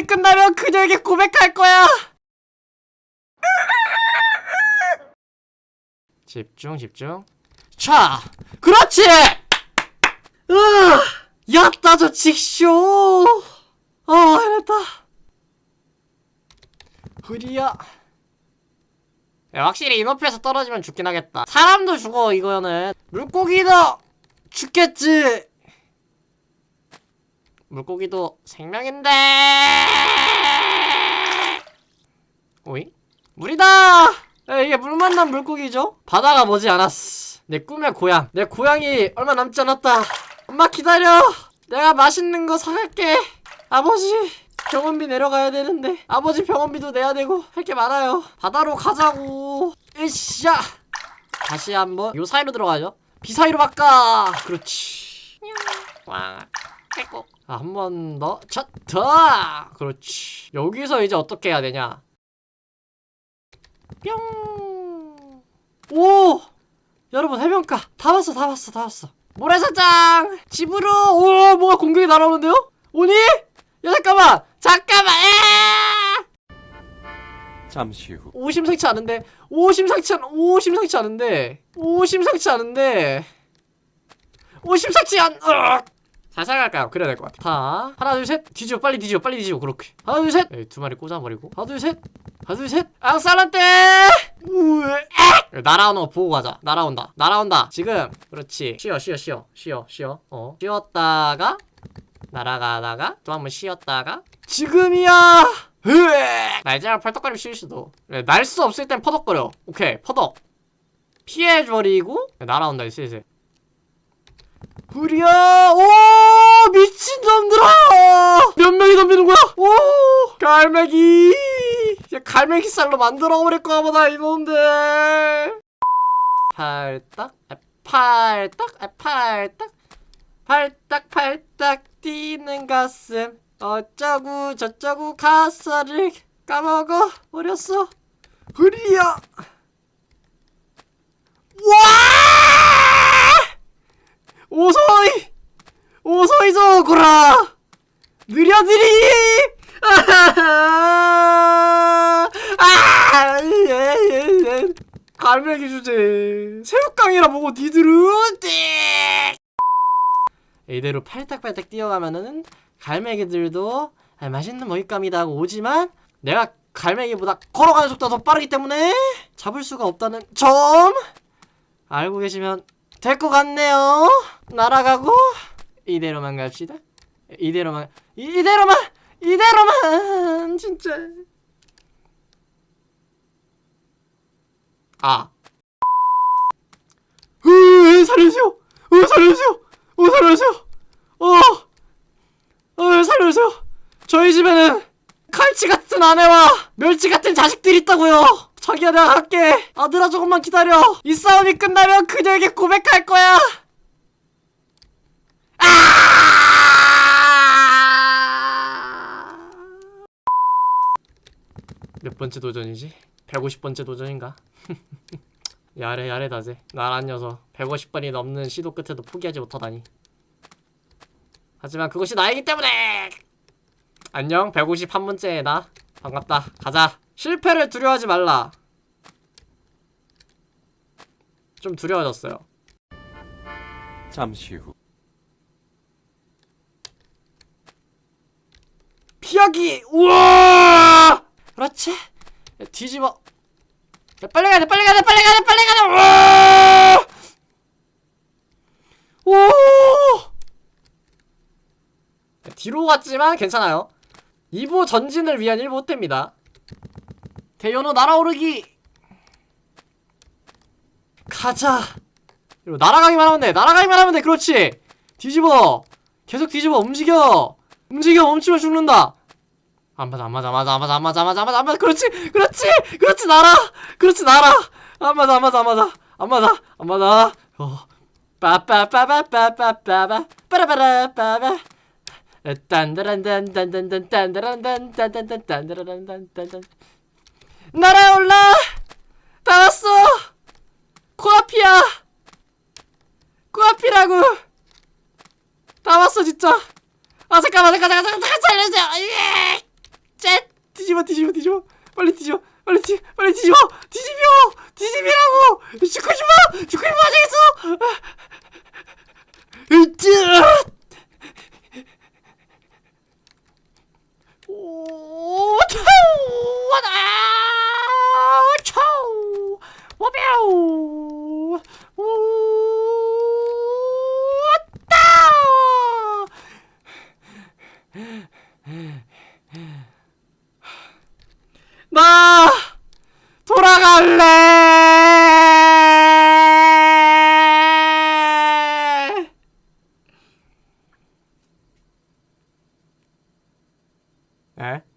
싸움이 끝나면 그녀에게 고백할 거야. 집중 집중. 자, 그렇지. 으, 야따 저 직쇼. 아, 해냈다. 흐리야. 야, 확실히 이 높이에서 떨어지면 죽긴 하겠다. 사람도 죽어 이거는. 물고기도 죽겠지. 물고기도 생명인데. 오잉? 물이다. 야, 이게 물 만난 물고기죠? 바다가 머지 않았어. 내 꿈의 고향. 내 고향이 얼마 남지 않았다. 엄마 기다려. 내가 맛있는 거 사갈게. 아버지 병원비 내려가야 되는데 아버지 병원비도 내야 되고 할 게 많아요. 바다로 가자고. 으쌰. 다시 한번 요 사이로 들어가죠. 비 사이로 바꿔. 그렇지. 와. 아이고. 아, 한 번 더. 차, 더. 그렇지. 여기서 이제 어떻게 해야 되냐? 뿅. 오! 여러분 해변가 다 왔어 다 왔어 다 왔어. 모래사장 집으로 오 뭐가 공격이 날아오는데요? 오니? 야 잠깐만 잠깐만 에! 잠시 후 오심상치 않은데 오심상치 않 오심상치 않은데 오심상치 않은데 오심상치 않 으악! 살살 갈까요? 그래야 될 것 같아 자 하나 둘 셋. 뒤집어 빨리 뒤집어 빨리 뒤집어. 그렇게. 하나 둘셋두 마리 꽂아버리고. 하나 둘 셋. 하나 둘셋. 앙살란떼 우에! 날아오는 거 보고 가자. 날아온다. 날아온다. 지금. 그렇지. 쉬어 쉬어 쉬어. 쉬어 쉬어. 어. 쉬었다가 날아가다가 또 한 번 쉬었다가 지금이야! 으에! 날짜랑 펄떡거리면 쉬울 수도. 네, 날수 없을 땐 퍼덕거려. 오케이. 퍼덕. 피해버리고. 네, 날아온다. 슬슬 불이야 오 미친놈들아! 몇 명이 덤비는 거야? 오 갈매기! 야, 갈매기 살로 만들어 버릴 거야 보다 이놈들! 팔딱 아, 팔딱 아, 팔딱 팔딱 팔딱 뛰는 가슴. 어쩌고 저쩌고 가사를 까먹어 버렸어. 흐리야! 와 오소이 오소이 저거라 느려들이 아. 갈매기 주제 새우깡이라 보고 니들은 띠 이대로 팔딱팔딱 뛰어가면은 갈매기들도 아, 맛있는 먹잇감이다 하고 오지만 내가 갈매기보다 걸어가는 속도가 더 빠르기 때문에 잡을 수가 없다는 점 알고 계시면 될 것 같네요. 날아가고 이대로만 갑시다. 이대로만 이- 이대로만 이대로만 진짜 아 으, 살려주세요. 어, 살려주세요. 어, 살려주세요. 어, 어, 살려주세요. 저희 집에는 칼치 같은 아내와 멸치 같은 자식들이 있다고요. 자기야 내가 갈게. 아들아 조금만 기다려. 이 싸움이 끝나면 그녀에게 고백할 거야. 아! 몇 번째 도전이지? 150번째 도전인가? 야래 야래 다제 나란 녀석. 150번이 넘는 시도 끝에도 포기하지 못하다니. 하지만 그것이 나이기 때문에! 안녕 151번째 나 반갑다. 가자. 실패를 두려워하지 말라. 좀 두려워졌어요. 잠시 후 피하기 우와! 그렇지? 야, 뒤집어. 야, 빨리 가야 돼 빨리 가야 돼 빨리 가야 돼 빨리 가야 돼. 우와! 오! 뒤로 갔지만 괜찮아요. 2보 전진을 위한 1보 호태입니다. 대연호 날아오르기. 가자. 이리로 날아가기만 하면 돼 날아가기만 하면 돼 그렇지. 뒤집어. 계속 뒤집어 움직여. 움직여 멈추면 죽는다 안 맞아 안 맞아 안 맞아 안 맞아 안 맞아 안 맞아 안 맞아 안 맞아 그렇지 그렇지 그렇지 날아 그렇지 날아 안 맞아 안 맞아 안 맞아 안 맞아 안 맞아 어 빠빠빠빠빠빠빠빠 빠라바라빠바 딴다란단단단단단다란단단단단단단단단 날아올라 다 왔어 코앞이야 코앞이라고 다 왔어 진짜 아 잠깐만 잠깐 잠깐 잠깐 잠깐 살려줘 뒤집어 뒤집어 뒤집어. 빨리 뒤집어 빨리 뒤 빨리 뒤집어. 뒤집어! 뒤집이라고! 죽고 싶어! 죽고 싶어! 하겠어! 나 돌아갈래. 에?